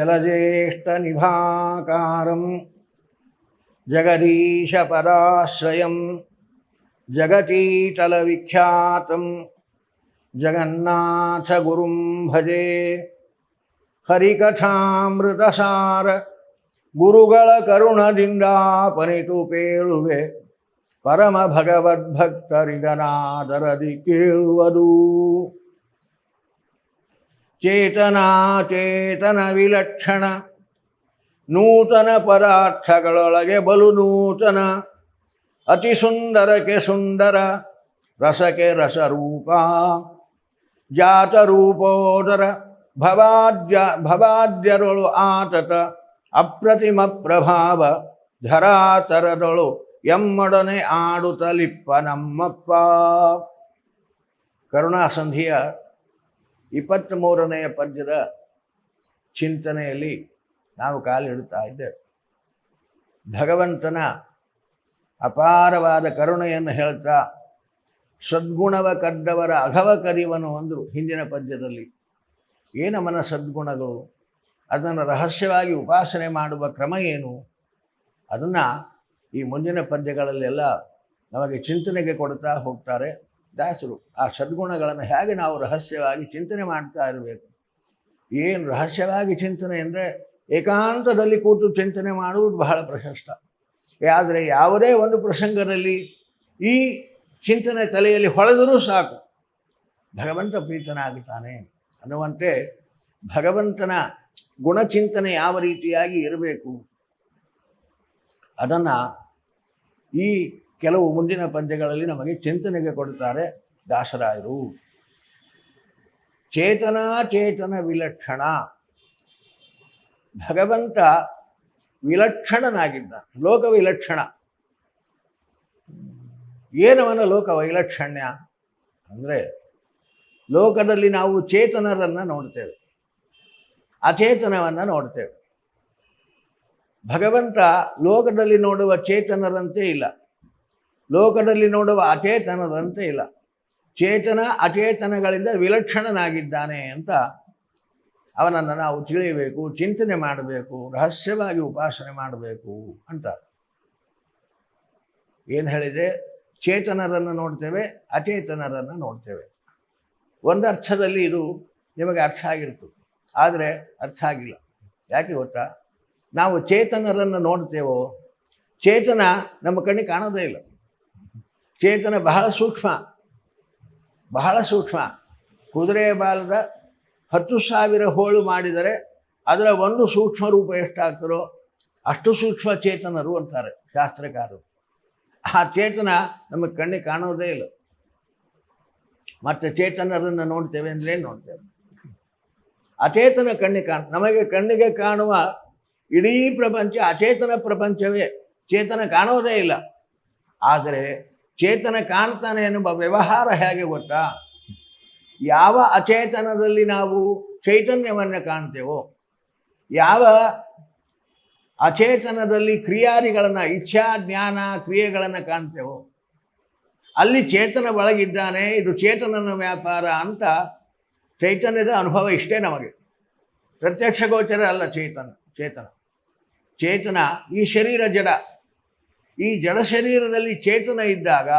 जलज्येष्ठनिभाकारं जगदीशपराश्रयं जगतीतलविख्यातं जगन्नाथगुरुं भजे ಹರಿಕಥಾಮೃತಸಾರ ಗುರುಗಳ ಕರುಣದಿಂದಾಪನಿತು ಪೇಳುವೆ ಪರಮ ಭಗವದ್ಭಕ್ತರಿಗನಾದರದಿ ಕೇಳುವುದು ಚೇತನಾಚೇತನ ವಿಲಕ್ಷಣ. ನೂತನ ಪದಾರ್ಥಗಳೊಳಗೆ ಬಲು ನೂತನ. ಅತಿ ಸುಂದರಕ್ಕೆ ಸುಂದರ, ರಸಕ್ಕೆ ರಸರೂಪ. ಜಾತರೂಪೋದರ ಭವಾದ್ಯ, ಭವಾದ್ಯರೊಳು ಆತತ, ಅಪ್ರತಿಮ ಪ್ರಭಾವ, ಧರಾತರದೊಳು ಎಮ್ಮೊಡನೆ ಆಡುತ್ತಲಿಪ್ಪ ನಮ್ಮಪ್ಪ. ಕರುಣಾಸಂಧಿಯ ಇಪ್ಪತ್ತ್ಮೂರನೆಯ ಪದ್ಯದ ಚಿಂತನೆಯಲ್ಲಿ ನಾವು ಕಾಲಿಡುತ್ತಾ ಇದ್ದೇವೆ. ಭಗವಂತನ ಅಪಾರವಾದ ಕರುಣೆಯನ್ನು ಹೇಳ್ತಾ ಸದ್ಗುಣವ ಕದ್ದವರ ಅಘವ ಕರಿವನು ಅಂದರು ಹಿಂದಿನ ಪದ್ಯದಲ್ಲಿ. ಏನಮನ ಸದ್ಗುಣಗಳು ಅದನ್ನು ರಹಸ್ಯವಾಗಿ ಉಪಾಸನೆ ಮಾಡುವ ಕ್ರಮ ಏನು? ಅದನ್ನು ಈ ಮುಂದಿನ ಪದ್ಯಗಳಲ್ಲೆಲ್ಲ ನಮಗೆ ಚಿಂತನೆಗೆ ಕೊಡ್ತಾ ಹೋಗ್ತಾರೆ. ದಾಸರು, ಆ ಸದ್ಗುಣಗಳನ್ನು ಹೇಗೆ ನಾವು ರಹಸ್ಯವಾಗಿ ಚಿಂತನೆ ಮಾಡ್ತಾ ಇರಬೇಕು? ಏನು ರಹಸ್ಯವಾಗಿ ಚಿಂತನೆ ಅಂದರೆ ಏಕಾಂತದಲ್ಲಿ ಕೂತು ಚಿಂತನೆ ಮಾಡುವುದು ಬಹಳ ಪ್ರಶಸ್ತ. ಆದರೆ ಯಾವುದೇ ಒಂದು ಪ್ರಸಂಗದಲ್ಲಿ ಈ ಚಿಂತನೆ ತಲೆಯಲ್ಲಿ ಹೊಳೆದರೂ ಸಾಕು. ಭಗವಂತ ಪ್ರೀತನಾಗುತ್ತಾನೆ ಅನ್ನುವಂತೆ ಭಗವಂತನ ಗುಣಚಿಂತನೆ ಯಾವ ರೀತಿಯಾಗಿ ಇರಬೇಕು? ಅದನ್ನು ಈ ಕೆಲವು ಮುಂದಿನ ಪದ್ಯಗಳಲ್ಲಿ ನಮಗೆ ಚಿಂತನೆಗೆ ಕೊಡುತ್ತಾರೆ ದಾಸರಾಯರು. ಚೇತನಾ ಚೇತನ ವಿಲಕ್ಷಣ. ಭಗವಂತ ವಿಲಕ್ಷಣನಾಗಿದ್ದ, ಲೋಕ ವಿಲಕ್ಷಣ. ಏನವನ ಲೋಕ ವೈಲಕ್ಷಣ್ಯ? ಅಂದರೆ ಲೋಕದಲ್ಲಿ ನಾವು ಚೇತನರನ್ನು ನೋಡ್ತೇವೆ, ಅಚೇತನವನ್ನು ನೋಡ್ತೇವೆ. ಭಗವಂತ ಲೋಕದಲ್ಲಿ ನೋಡುವ ಚೇತನರಂತೆ ಇಲ್ಲ. ಲೋಕದಲ್ಲಿ ನೋಡುವ ಅಚೇತನದಂತೆ ಇಲ್ಲ. ಚೇತನ ಅಚೇತನಗಳಿಂದ ವಿಲಕ್ಷಣನಾಗಿದ್ದಾನೆ ಅಂತ ಅವನನ್ನು ನಾವು ತಿಳಿಯಬೇಕು, ಚಿಂತನೆ ಮಾಡಬೇಕು, ರಹಸ್ಯವಾಗಿ ಉಪಾಸನೆ ಮಾಡಬೇಕು ಅಂತ. ಏನು ಹೇಳಿದೆ? ಚೇತನರನ್ನು ನೋಡ್ತೇವೆ, ಅಚೇತನರನ್ನು ನೋಡ್ತೇವೆ. ಒಂದು ಅರ್ಥದಲ್ಲಿ ಇದು ನಿಮಗೆ ಅರ್ಥ ಆಗಿರ್ತು ಆದರೆ ಅರ್ಥ ಆಗಿಲ್ಲ. ಯಾಕೆ ಗೊತ್ತಾ? ನಾವು ಚೇತನರನ್ನು ನೋಡ್ತೇವೋ, ಚೇತನ ನಮ್ಮ ಕಣ್ಣಿಗೆ ಕಾಣೋದೇ ಇಲ್ಲ. ಚೇತನ ಬಹಳ ಸೂಕ್ಷ್ಮ. ಬಹಳ ಸೂಕ್ಷ್ಮ. ಕುದುರೆಯ ಬಾಲದ ಹತ್ತು ಸಾವಿರ ಹೋಳು ಮಾಡಿದರೆ ಅದರ ಒಂದು ಸೂಕ್ಷ್ಮ ರೂಪ ಎಷ್ಟಾಗ್ತಾರೋ ಅಷ್ಟು ಸೂಕ್ಷ್ಮ ಚೇತನರು ಅಂತಾರೆ ಶಾಸ್ತ್ರಕಾರರು. ಆ ಚೇತನ ನಮಗೆ ಕಣ್ಣಿಗೆ ಕಾಣೋದೇ ಇಲ್ಲ. ಮತ್ತು ಚೇತನರನ್ನು ನೋಡ್ತೇವೆ ಅಂದರೆ ನೋಡ್ತೇವೆ? ಅಚೇತನ ಕಣ್ಣಿಗೆ ಕಾಣ, ನಮಗೆ ಕಣ್ಣಿಗೆ ಕಾಣುವ ಇಡೀ ಪ್ರಪಂಚ ಅಚೇತನ ಪ್ರಪಂಚವೇ. ಚೇತನ ಕಾಣೋದೇ ಇಲ್ಲ. ಆದರೆ ಚೇತನ ಕಾಣ್ತಾನೆ ಎನ್ನುವ ವ್ಯವಹಾರ ಹೇಗೆ ಗೊತ್ತಾ? ಯಾವ ಅಚೇತನದಲ್ಲಿ ನಾವು ಚೈತನ್ಯವನ್ನು ಕಾಣ್ತೇವೋ, ಯಾವ ಅಚೇತನದಲ್ಲಿ ಕ್ರಿಯಾದಿಗಳನ್ನು, ಇಚ್ಛಾ, ಜ್ಞಾನ, ಕ್ರಿಯೆಗಳನ್ನು ಕಾಣ್ತೇವೋ, ಅಲ್ಲಿ ಚೇತನ ಒಳಗಿದ್ದಾನೆ, ಇದು ಚೇತನನ ವ್ಯಾಪಾರ ಅಂತ ಚೈತನ್ಯದ ಅನುಭವ ಇಷ್ಟೇ ನಮಗೆ. ಪ್ರತ್ಯಕ್ಷ ಗೋಚರ ಅಲ್ಲ ಚೇತನ ಚೇತನ. ಚೇತನ ಈ ಶರೀರ ಜಡ. ಈ ಜಡ ಶರೀರದಲ್ಲಿ ಚೇತನ ಇದ್ದಾಗ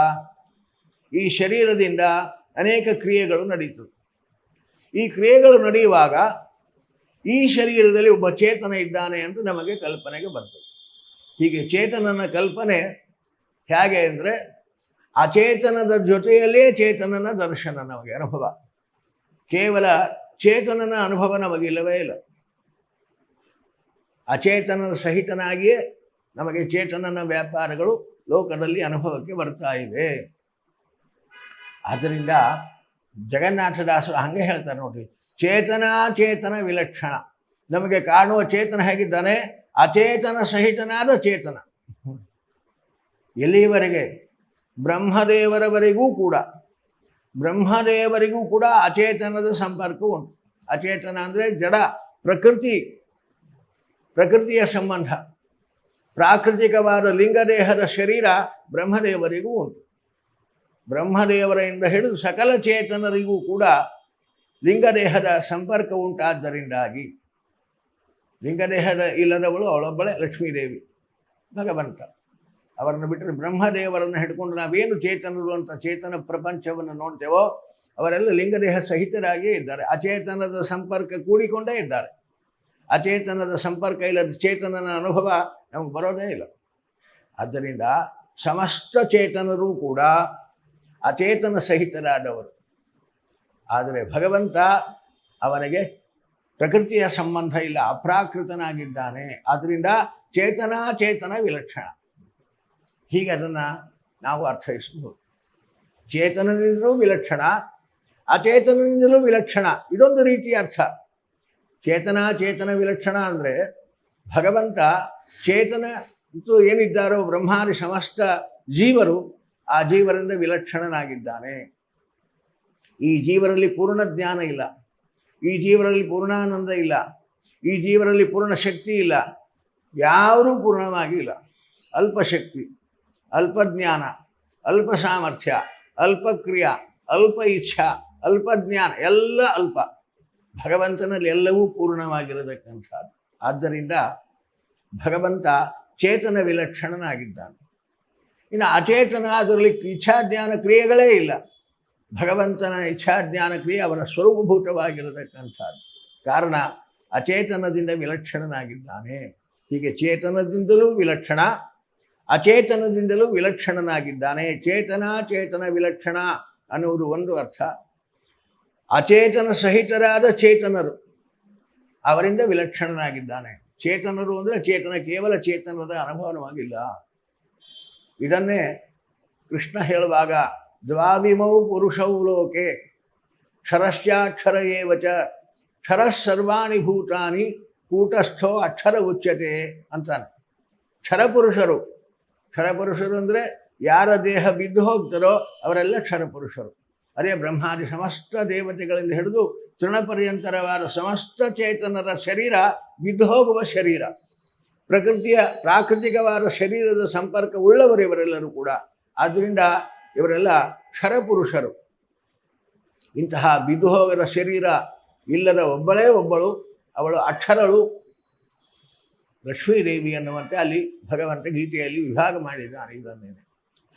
ಈ ಶರೀರದಿಂದ ಅನೇಕ ಕ್ರಿಯೆಗಳು ನಡೀತದೆ. ಈ ಕ್ರಿಯೆಗಳು ನಡೆಯುವಾಗ ಈ ಶರೀರದಲ್ಲಿ ಒಬ್ಬ ಚೇತನ ಇದ್ದಾನೆ ಅಂತ ನಮಗೆ ಕಲ್ಪನೆಗೆ ಬರ್ತದೆ. ಹೀಗೆ ಚೇತನನ ಕಲ್ಪನೆ ಹೇಗೆ ಅಂದರೆ ಅಚೇತನದ ಜೊತೆಯಲ್ಲೇ ಚೇತನನ ದರ್ಶನ ನಮಗೆ ಅನುಭವ. ಕೇವಲ ಚೇತನನ ಅನುಭವ ನಮಗಿಲ್ಲವೇ ಇಲ್ಲ. ಅಚೇತನದ ಸಹಿತನಾಗಿಯೇ ನಮಗೆ ಚೇತನನ ವ್ಯಾಪಾರಗಳು ಲೋಕದಲ್ಲಿ ಅನುಭವಕ್ಕೆ ಬರ್ತಾ ಇವೆ. ಆದ್ದರಿಂದ ಜಗನ್ನಾಥದಾಸರು ಹಂಗೆ ಹೇಳ್ತಾರೆ ನೋಡಿ, ಚೇತನ ಚೇತನ ವಿಲಕ್ಷಣ. ನಮಗೆ ಕಾಣುವ ಚೇತನ ಹೇಗಿದ್ದಾನೆ? ಅಚೇತನ ಸಹಿತನಾದ ಚೇತನ. ಎಲ್ಲಿಯವರೆಗೆ ಬ್ರಹ್ಮದೇವರವರೆಗೂ ಕೂಡ. ಬ್ರಹ್ಮದೇವರಿಗೂ ಕೂಡ ಅಚೇತನದ ಸಂಪರ್ಕ ಉಂಟು. ಅಚೇತನ ಅಂದರೆ ಜಡ, ಪ್ರಕೃತಿ, ಪ್ರಕೃತಿಯ ಸಂಬಂಧ. ಪ್ರಾಕೃತಿಕವಾದ ಲಿಂಗದೇಹದ ಶರೀರ ಬ್ರಹ್ಮದೇವರಿಗೂ ಉಂಟು. ಬ್ರಹ್ಮದೇವರಿಂದ ಹಿಡಿದು ಸಕಲ ಚೇತನರಿಗೂ ಕೂಡ ಲಿಂಗದೇಹದ ಸಂಪರ್ಕ ಉಂಟಾದ್ದರಿಂದಾಗಿ ಲಿಂಗದೇಹದ ಇಲ್ಲದವಳು ಅವಳೊಬ್ಬಳೆ ಲಕ್ಷ್ಮೀದೇವಿ ಭಗವಂತ. ಅವರನ್ನು ಬಿಟ್ಟರೆ ಬ್ರಹ್ಮದೇವರನ್ನು ಹಿಡ್ಕೊಂಡು ನಾವೇನು ಚೇತನರು ಅಂತ ಚೇತನ ಪ್ರಪಂಚವನ್ನು ನೋಡ್ತೇವೋ ಅವರೆಲ್ಲ ಲಿಂಗದೇಹ ಸಹಿತರಾಗಿಯೇ ಇದ್ದಾರೆ. ಅಚೇತನದ ಸಂಪರ್ಕ ಕೂಡಿಕೊಂಡೇ ಇದ್ದಾರೆ. ಅಚೇತನದ ಸಂಪರ್ಕ ಇಲ್ಲದ ಚೇತನನ ಅನುಭವ ನಮಗೆ ಬರೋದೇ ಇಲ್ಲ. ಆದ್ದರಿಂದ ಸಮಸ್ತ ಚೇತನರು ಕೂಡ ಅಚೇತನ ಸಹಿತರಾದವರು. ಆದರೆ ಭಗವಂತ ಅವನಿಗೆ ಪ್ರಕೃತಿಯ ಸಂಬಂಧ ಇಲ್ಲ, ಅಪ್ರಾಕೃತನಾಗಿದ್ದಾನೆ. ಆದ್ದರಿಂದ ಚೇತನ ಚೇತನ ವಿಲಕ್ಷಣ. ಹೀಗೆ ಅದನ್ನು ನಾವು ಅರ್ಥೈಸಬಹುದು. ಚೇತನದಿಂದಲೂ ವಿಲಕ್ಷಣ ಅಚೇತನದಿಂದಲೂ ವಿಲಕ್ಷಣ. ಇದೊಂದು ರೀತಿಯ ಅರ್ಥ. ಚೇತನ ಚೇತನ ವಿಲಕ್ಷಣ ಅಂದರೆ ಭಗವಂತ ಚೇತನ ಮತ್ತು ಏನಿದ್ದಾರೋ ಬ್ರಹ್ಮಾದಿ ಸಮಸ್ತ ಜೀವರು ಆ ಜೀವರಿಂದ ವಿಲಕ್ಷಣನಾಗಿದ್ದಾನೆ. ಈ ಜೀವರಲ್ಲಿ ಪೂರ್ಣ ಜ್ಞಾನ ಇಲ್ಲ. ಈ ಜೀವರಲ್ಲಿ ಪೂರ್ಣಾನಂದ ಇಲ್ಲ. ಈ ಜೀವರಲ್ಲಿ ಪೂರ್ಣ ಶಕ್ತಿ ಇಲ್ಲ. ಯಾರೂ ಪೂರ್ಣವಾಗಿ ಇಲ್ಲ. ಅಲ್ಪಶಕ್ತಿ ಅಲ್ಪಜ್ಞಾನ ಅಲ್ಪ ಸಾಮರ್ಥ್ಯ ಅಲ್ಪಕ್ರಿಯಾ ಅಲ್ಪ ಇಚ್ಛಾ, ಅಲ್ಪ ಜ್ಞಾನ, ಎಲ್ಲ ಅಲ್ಪ. ಭಗವಂತನಲ್ಲಿ ಎಲ್ಲವೂ ಪೂರ್ಣವಾಗಿರತಕ್ಕಂಥದ್ದು. ಆದ್ದರಿಂದ ಭಗವಂತ ಚೇತನ ವಿಲಕ್ಷಣನಾಗಿದ್ದಾನೆ. ಇನ್ನು ಅಚೇತನ ಅದರಲ್ಲಿ ಇಚ್ಛಾಜ್ಞಾನ ಕ್ರಿಯೆಗಳೇ ಇಲ್ಲ. ಭಗವಂತನ ಇಚ್ಛಾಜ್ಞಾನ ಕ್ರಿಯೆ ಅವನ ಸ್ವರೂಪಭೂತವಾಗಿರತಕ್ಕಂಥದ್ದು. ಕಾರಣ ಅಚೇತನದಿಂದ ವಿಲಕ್ಷಣನಾಗಿದ್ದಾನೆ. ಹೀಗೆ ಚೇತನದಿಂದಲೂ ವಿಲಕ್ಷಣ, ಅಚೇತನದಿಂದಲೂ ವಿಲಕ್ಷಣನಾಗಿದ್ದಾನೆ. ಚೇತನ ಚೇತನ, ವಿಲಕ್ಷಣ ಅನ್ನುವುದು ಒಂದು ಅರ್ಥ. ಅಚೇತನ ಸಹಿತರಾದ ಚೇತನರು. ಅವರಿಂದ ವಿಲಕ್ಷಣನಾಗಿದ್ದಾನೆ. ಚೇತನರು ಅಂದರೆ ಚೇತನ, ಕೇವಲ ಚೇತನದ ಅನುಭವವಾಗಿಲ್ಲ ಇದನ್ನೇ ಕೃಷ್ಣ ಹೇಳುವಾಗ, ದ್ವಾವಿಮೌ ಪುರುಷೌ ಲೋಕೆ ಕ್ಷರಶ್ಚಾಕ್ಷರ ಏವಚ ಕ್ಷರ ಸರ್ವಾಣಿ ಭೂತಾನಿ, ಕೂಟಸ್ಥೋ ಅಕ್ಷರ ಉಚ್ಯತೆ ಅಂತಾನೆ. ಕ್ಷರಪುರುಷರು. ಕ್ಷರಪುರುಷರು ಅಂದರೆ ಯಾರ ದೇಹ ಬಿದ್ದು ಹೋಗ್ತಾರೋ ಅವರೆಲ್ಲ ಕ್ಷರಪುರುಷರು. ಅದೇ ಬ್ರಹ್ಮಾದಿ ಸಮಸ್ತ ದೇವತೆಗಳಿಂದ ಹಿಡಿದು ತೃಣಪರ್ಯಂತರವಾದ ಸಮಸ್ತ ಚೇತನರ ಶರೀರ ಬಿದ್ದು ಹೋಗುವ ಶರೀರ. ಪ್ರಕೃತಿಯ ಪ್ರಾಕೃತಿಕವಾದ ಶರೀರದ ಸಂಪರ್ಕ ಉಳ್ಳವರು ಇವರೆಲ್ಲರೂ ಕೂಡ. ಆದ್ದರಿಂದ ಇವರೆಲ್ಲ ಕ್ಷರಪುರುಷರು ಇಂತಹ ಬಿದ್ದು ಹೋಗದ ಶರೀರ ಇಲ್ಲದ ಒಬ್ಬಳೇ ಒಬ್ಬಳು, ಅವಳು ಅಕ್ಷರಳು. ಲಕ್ಷ್ಮೀದೇವಿ ಅನ್ನುವಂತೆ ಅಲ್ಲಿ ಭಗವಂತ ಗೀತೆಯಲ್ಲಿ ವಿಭಾಗ ಮಾಡಿದ್ದಾರೆ ಇದನ್ನೇನೆ.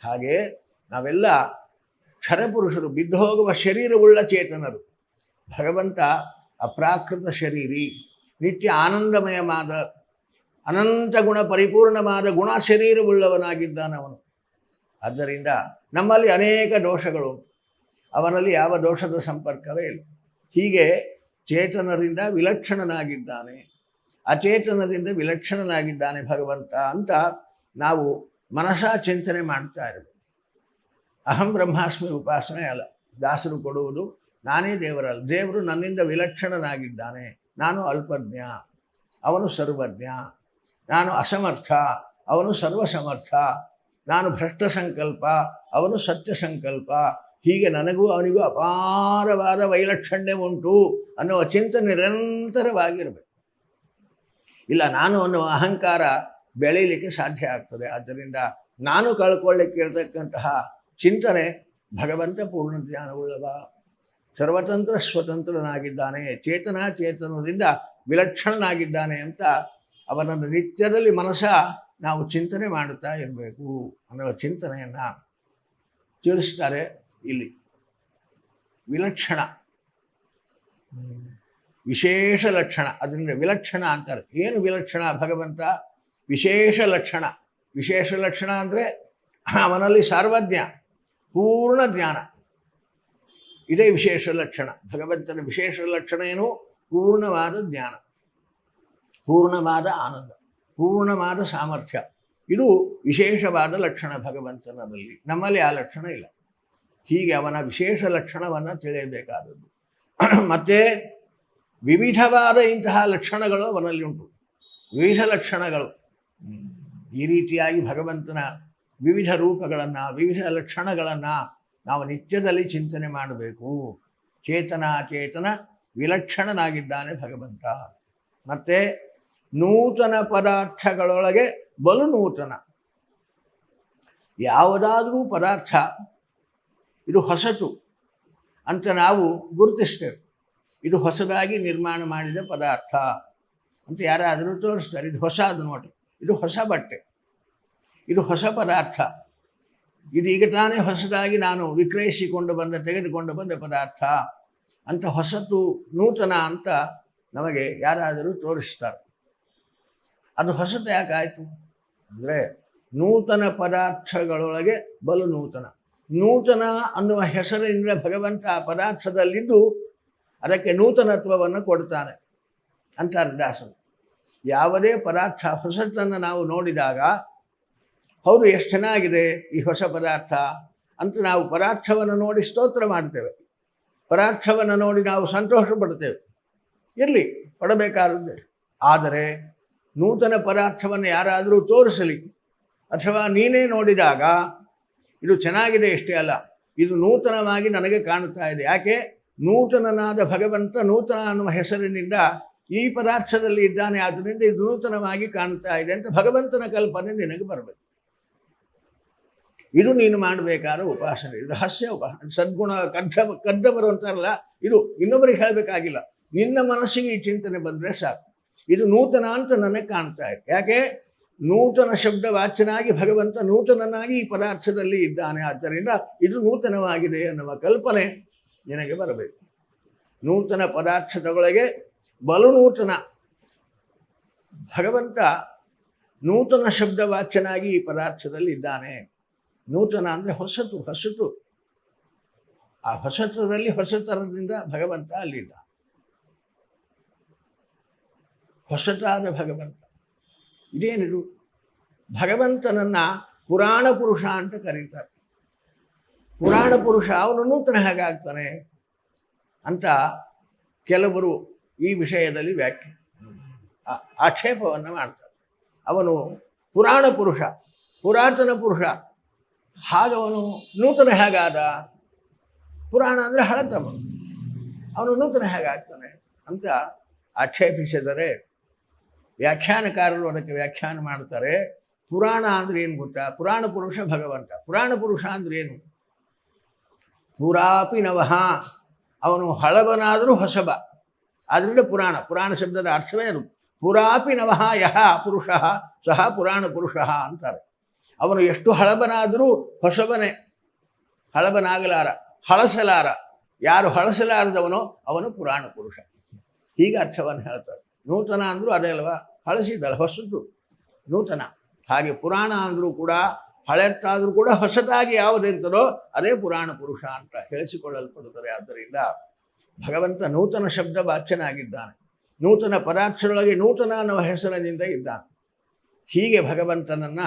ಹಾಗೆ ನಾವೆಲ್ಲ ಕ್ಷರಪುರುಷರು ಬಿದ್ದು ಹೋಗುವ ಶರೀರವುಳ್ಳ ಚೇತನರು. ಭಗವಂತ ಅಪ್ರಾಕೃತ ಶರೀರಿ, ನಿತ್ಯ ಆನಂದಮಯವಾದ, ಅನಂತ ಗುಣ ಪರಿಪೂರ್ಣವಾದ ಗುಣ ಶರೀರವುಳ್ಳವನಾಗಿದ್ದಾನವನು ಆದ್ದರಿಂದ ನಮ್ಮಲ್ಲಿ ಅನೇಕ ದೋಷಗಳು ಅವನಲ್ಲಿ ಯಾವ ದೋಷದ ಸಂಪರ್ಕವೇ ಇಲ್ಲ. ಹೀಗೆ ಚೇತನರಿಂದ ವಿಲಕ್ಷಣನಾಗಿದ್ದಾನೆ, ಅಚೇತನದಿಂದ ವಿಲಕ್ಷಣನಾಗಿದ್ದಾನೆ ಭಗವಂತ ಅಂತ ನಾವು ಮನಸಾ ಚಿಂತನೆ ಮಾಡ್ತಾ ಇರಬೇಕು. ಅಹಂ ಬ್ರಹ್ಮಾಸ್ಮಿ ಉಪಾಸನೆ ಅಲ್ಲ. ದಾಸರು ಕೊಡುವುದು ನಾನೇ ದೇವರಲ್ಲ. ದೇವರು ನನ್ನಿಂದ ವಿಲಕ್ಷಣನಾಗಿದ್ದಾನೆ. ನಾನು ಅಲ್ಪಜ್ಞ. ಅವನು ಸರ್ವಜ್ಞ. ನಾನು ಅಸಮರ್ಥ. ಅವನು ಸರ್ವಸಮರ್ಥ. ನಾನು ಭ್ರಷ್ಟ ಸಂಕಲ್ಪ. ಅವನು ಸತ್ಯ ಸಂಕಲ್ಪ. ಹೀಗೆ ನನಗೂ ಅವನಿಗೂ ಅಪಾರವಾದ ವೈಲಕ್ಷಣ್ಯ ಉಂಟು ಅನ್ನುವ ಚಿಂತನೆ ನಿರಂತರವಾಗಿರಬೇಕು. ಇಲ್ಲ, ನಾನು ಅನ್ನುವ ಅಹಂಕಾರ ಬೆಳೀಲಿಕ್ಕೆ ಸಾಧ್ಯ ಆಗ್ತದೆ. ಆದ್ದರಿಂದ ನಾನು ಕಳ್ಕೊಳ್ಳಿಕ್ಕೆ ಇರತಕ್ಕಂತಹ ಚಿಂತನೆ ಭಗವಂತ ಪೂರ್ಣ ಜ್ಞಾನವುಳ್ಳವ ಸರ್ವತಂತ್ರ ಸ್ವತಂತ್ರನಾಗಿದ್ದಾನೆ, ಚೇತನ ಚೇತನದಿಂದ ವಿಲಕ್ಷಣನಾಗಿದ್ದಾನೆ ಅಂತ ಅವನನ್ನು ನಿತ್ಯದಲ್ಲಿ ಮನಸ್ಸ ನಾವು ಚಿಂತನೆ ಮಾಡುತ್ತಾ ಇರಬೇಕು ಅನ್ನೋ ಚಿಂತನೆಯನ್ನು ತಿಳಿಸ್ತಾರೆ ಇಲ್ಲಿ. ವಿಲಕ್ಷಣ. ವಿಶೇಷ ಲಕ್ಷಣ. ಅದರಿಂದ ವಿಲಕ್ಷಣ ಅಂತಾರೆ. ಏನು ವಿಲಕ್ಷಣ ಭಗವಂತ? ವಿಶೇಷ ಲಕ್ಷಣ. ವಿಶೇಷ ಲಕ್ಷಣ ಅಂದರೆ ಅವನಲ್ಲಿ ಸರ್ವಜ್ಞ. ಪೂರ್ಣ ಜ್ಞಾನ. ಇದೇ ವಿಶೇಷ ಲಕ್ಷಣ. ಭಗವಂತನ ವಿಶೇಷ ಲಕ್ಷಣ ಏನು? ಪೂರ್ಣವಾದ ಜ್ಞಾನ. ಪೂರ್ಣವಾದ ಆನಂದ. ಪೂರ್ಣವಾದ ಸಾಮರ್ಥ್ಯ. ಇದು ವಿಶೇಷವಾದ ಲಕ್ಷಣ ಭಗವಂತನಲ್ಲಿ ನಮ್ಮಲ್ಲಿ ಆ ಲಕ್ಷಣ ಇಲ್ಲ. ಹೀಗೆ ಅವನ ವಿಶೇಷ ಲಕ್ಷಣವನ್ನು ತಿಳಿಯಬೇಕಾದದ್ದು. ಮತ್ತೆ ವಿವಿಧವಾದ ಇಂತಹ ಲಕ್ಷಣಗಳು ಅವನಲ್ಲಿ ಉಂಟು. ವಿವಿಧ ಲಕ್ಷಣಗಳು. ಈ ರೀತಿಯಾಗಿ ಭಗವಂತನ ವಿವಿಧ ರೂಪಗಳನ್ನು, ವಿವಿಧ ಲಕ್ಷಣಗಳನ್ನು ನಾವು ನಿತ್ಯದಲ್ಲಿ ಚಿಂತನೆ ಮಾಡಬೇಕು. ಚೇತನ ಚೇತನ ವಿಲಕ್ಷಣನಾಗಿದ್ದಾನೆ ಭಗವಂತ. ಮತ್ತು ನೂತನ ಪದಾರ್ಥಗಳೊಳಗೆ ಬಲು ನೂತನ. ಯಾವುದಾದರೂ ಪದಾರ್ಥ, ಇದು ಹೊಸತು ಅಂತ ನಾವು ಗುರುತಿಸ್ತೇವೆ. ಇದು ಹೊಸದಾಗಿ ನಿರ್ಮಾಣ ಮಾಡಿದ ಪದಾರ್ಥ ಅಂತ ಯಾರಾದರೂ ತೋರಿಸ್ತಾರೆ. ಇದು ಹೊಸ ಅದು ನೋಡಿ ಇದು ಹೊಸ ಬಟ್ಟೆ. ಇದು ಹೊಸ ಪದಾರ್ಥ. ಇದು ಈಗ ತಾನೇ ಹೊಸದಾಗಿ ನಾನು ವಿಕ್ರಯಿಸಿಕೊಂಡು ಬಂದ, ತೆಗೆದುಕೊಂಡು ಬಂದ ಪದಾರ್ಥ. ಅಂತ ಹೊಸತು ನೂತನ ಅಂತ ನಮಗೆ ಯಾರಾದರೂ ತೋರಿಸ್ತಾರೆ. ಅದು ಹೊಸತು ಯಾಕಾಯಿತು? ಅಂದರೆ ನೂತನ ಪದಾರ್ಥಗಳೊಳಗೆ ಬಲು ನೂತನ. ನೂತನ ಅನ್ನುವ ಹೆಸರಿನಿಂದ ಭಗವಂತ ಆ ಪದಾರ್ಥದಲ್ಲಿದ್ದು ಅದಕ್ಕೆ ನೂತನತ್ವವನ್ನು ಕೊಡ್ತಾನೆ ಅಂತಾರೆ ದಾಸರು. ಯಾವುದೇ ಪದಾರ್ಥ ಹೊಸತನ್ನು ನಾವು ನೋಡಿದಾಗ ಹೌದು, ಎಷ್ಟು ಚೆನ್ನಾಗಿದೆ ಈ ಹೊಸ ಪದಾರ್ಥ ಅಂತ ನಾವು ಪದಾರ್ಥವನ್ನು ನೋಡಿ ಸ್ತೋತ್ರ ಮಾಡ್ತೇವೆ. ಪದಾರ್ಥವನ್ನು ನೋಡಿ ನಾವು ಸಂತೋಷ ಪಡ್ತೇವೆ. ಇರಲಿ, ಪಡಬೇಕಾದದ್ದೇ. ಆದರೆ ನೂತನ ಪದಾರ್ಥವನ್ನು ಯಾರಾದರೂ ತೋರಿಸಲಿ, ಅಥವಾ ನೀನೇ ನೋಡಿದಾಗ, ಇದು ಚೆನ್ನಾಗಿದೆ ಇಷ್ಟೇ ಅಲ್ಲ, ಇದು ನೂತನವಾಗಿ ನನಗೆ ಕಾಣ್ತಾ ಇದೆ. ಯಾಕೆ? ನೂತನನಾದ ಭಗವಂತ ನೂತನ ಅನ್ನುವ ಹೆಸರಿನಿಂದ ಈ ಪದಾರ್ಥದಲ್ಲಿ ಇದ್ದಾನೆ, ಆದ್ದರಿಂದ ಇದು ನೂತನವಾಗಿ ಕಾಣ್ತಾ ಇದೆ ಅಂತ ಭಗವಂತನ ಕಲ್ಪನೆ ನಿನಗೆ ಬರಬೇಕು. ಇದು ನೀನು ಮಾಡಬೇಕಾದ ಉಪಾಸನೆ. ಇದು ಹಸ್ಯ ಉಪಾಸನೆ ಸದ್ಗುಣ ಕಡ್ಡ ಕಡ್ಡ ಬರುವಂತಾರಲ್ಲ ಇದು ಇನ್ನೊಬ್ಬರಿಗೆ ಹೇಳಬೇಕಾಗಿಲ್ಲ. ನಿನ್ನ ಮನಸ್ಸಿಗೆ ಈ ಚಿಂತನೆ ಬಂದರೆ ಸಾಕು. ಇದು ನೂತನ ಅಂತ ನನಗೆ ಕಾಣ್ತಾ ಇದೆ. ಯಾಕೆ? ನೂತನ ಶಬ್ದ ವಾಚನಾಗಿ ಭಗವಂತ ನೂತನನಾಗಿ ಈ ಪದಾರ್ಥದಲ್ಲಿ ಇದ್ದಾನೆ. ಆದ್ದರಿಂದ ಇದು ನೂತನವಾಗಿದೆ ಎನ್ನುವ ಕಲ್ಪನೆ ನಿನಗೆ ಬರಬೇಕು. ನೂತನ ಪದಾರ್ಥದೊಳಗೆ ಬಲು ನೂತನ. ಭಗವಂತ ನೂತನ ಶಬ್ದ ವಾಚನಾಗಿ ಈ ಪದಾರ್ಥದಲ್ಲಿ ಇದ್ದಾನೆ. ನೂತನ ಅಂದರೆ ಹೊಸತು ಹೊಸತು. ಆ ಹೊಸತದಲ್ಲಿ ಹೊಸತನದಿಂದ ಭಗವಂತ ಅಲ್ಲಿದ್ದ. ಹೊಸತಾದ ಭಗವಂತ. ಇದೇನಿದು? ಭಗವಂತನನ್ನ ಪುರಾಣ ಪುರುಷ ಅಂತ ಕರೀತಾರೆ. ಪುರಾಣ ಪುರುಷ ಅವನು ನೂತನ ಹೇಗಾಗ್ತಾನೆ ಅಂತ ಕೆಲವರು ಈ ವಿಷಯದಲ್ಲಿ ವ್ಯಾಖ್ಯ. ಆಕ್ಷೇಪವನ್ನು ಮಾಡ್ತಾರೆ. ಅವನು ಪುರಾಣ ಪುರುಷ, ಪುರಾತನ ಪುರುಷ. ಹಾಗವನು ನೂತನ ಹೇಗಾದ? ಪುರಾಣ ಅಂದರೆ ಹಳತಮ. ಅವನು ನೂತನ ಹೇಗಾಗ್ತಾನೆ ಅಂತ ಆಕ್ಷೇಪಿಸಿದರೆ ವ್ಯಾಖ್ಯಾನಕಾರರು ಅದಕ್ಕೆ ವ್ಯಾಖ್ಯಾನ ಮಾಡ್ತಾರೆ. ಪುರಾಣ ಅಂದ್ರೆ ಏನು ಗೊತ್ತಾ? ಪುರಾಣ ಪುರುಷ ಭಗವಂತ. ಪುರಾಣ ಪುರುಷ ಅಂದ್ರೆ ಏನು? ಪುರಾಪಿ ನವಹ ಅವನು ಹಳಬನಾದರೂ ಹೊಸಬ. ಆದ್ದರಿಂದ ಪುರಾಣ. ಪುರಾಣ ಶಬ್ದದ ಅರ್ಥವೇ ಅದು ಪುರಾಪಿ ನವಹ ಯಹ ಪುರುಷ ಸಹ ಪುರಾಣ ಪುರುಷ ಅಂತಾರೆ. ಅವನು ಎಷ್ಟು ಹಳಬನಾದರೂ ಹೊಸಬನೇ. ಹಳಬನಾಗಲಾರ, ಹಳಸಲಾರ. ಯಾರು ಹಳಸಲಾರದವನೋ ಅವನು ಪುರಾಣ ಪುರುಷ. ಹೀಗೆ ಅರ್ಥವನ್ನು ಹೇಳ್ತಾರೆ. ನೂತನ ಅಂದರೂ ಅದೇ ಅಲ್ವಾ? ಹಳಸಿದ್ದಲ್ಲ, ಹೊಸದು. ನೂತನ. ಹಾಗೆ ಪುರಾಣ ಅಂದರೂ ಕೂಡ ಹಳೆತ್ತಾದರೂ ಕೂಡ ಹೊಸದಾಗಿ ಯಾವುದಿರ್ತದೋ ಅದೇ ಪುರಾಣ ಪುರುಷ ಅಂತ ಹೇಳಿಸಿಕೊಳ್ಳಲ್ಪಡುತ್ತದೆ. ಆದ್ದರಿಂದ ಭಗವಂತ ನೂತನ ಶಬ್ದ ವಾಚ್ಯನಾಗಿದ್ದಾನೆ ನೂತನ ಪದಾರ್ಥದೊಳಗೆ ನೂತನ ಅನ್ನುವ ಹೆಸರಿನಿಂದ ಇದ್ದಾನೆ. ಹೀಗೆ ಭಗವಂತನನ್ನ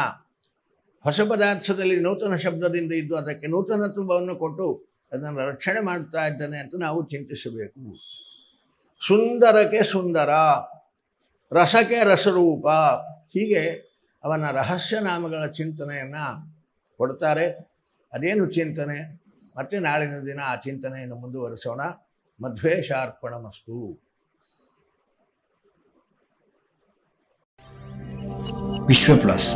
ಹೊಸ ಪದಾರ್ಥದಲ್ಲಿ ನೂತನ ಶಬ್ದದಿಂದ ಇದ್ದು ಅದಕ್ಕೆ ನೂತನತ್ವವನ್ನು ಕೊಟ್ಟು ಅದನ್ನು ರಕ್ಷಣೆ ಮಾಡ್ತಾ ಇದ್ದಾನೆ ಅಂತ ನಾವು ಚಿಂತಿಸಬೇಕು. ಸುಂದರಕ್ಕೆ ಸುಂದರ, ರಸಕ್ಕೆ ರಸರೂಪ. ಹೀಗೆ ಅವನ ರಹಸ್ಯ ನಾಮಗಳ ಚಿಂತನೆಯನ್ನು ಕೊಡ್ತಾರೆ. ಅದೇನು ಚಿಂತನೆ? ಮತ್ತೆ ನಾಳಿನ ದಿನ ಆ ಚಿಂತನೆಯನ್ನು ಮುಂದುವರಿಸೋಣ. ಮಧ್ವೇಶಾರ್ಪಣ ಮಸ್ತು ವಿಶ್ವ ಪ್ಲಸ್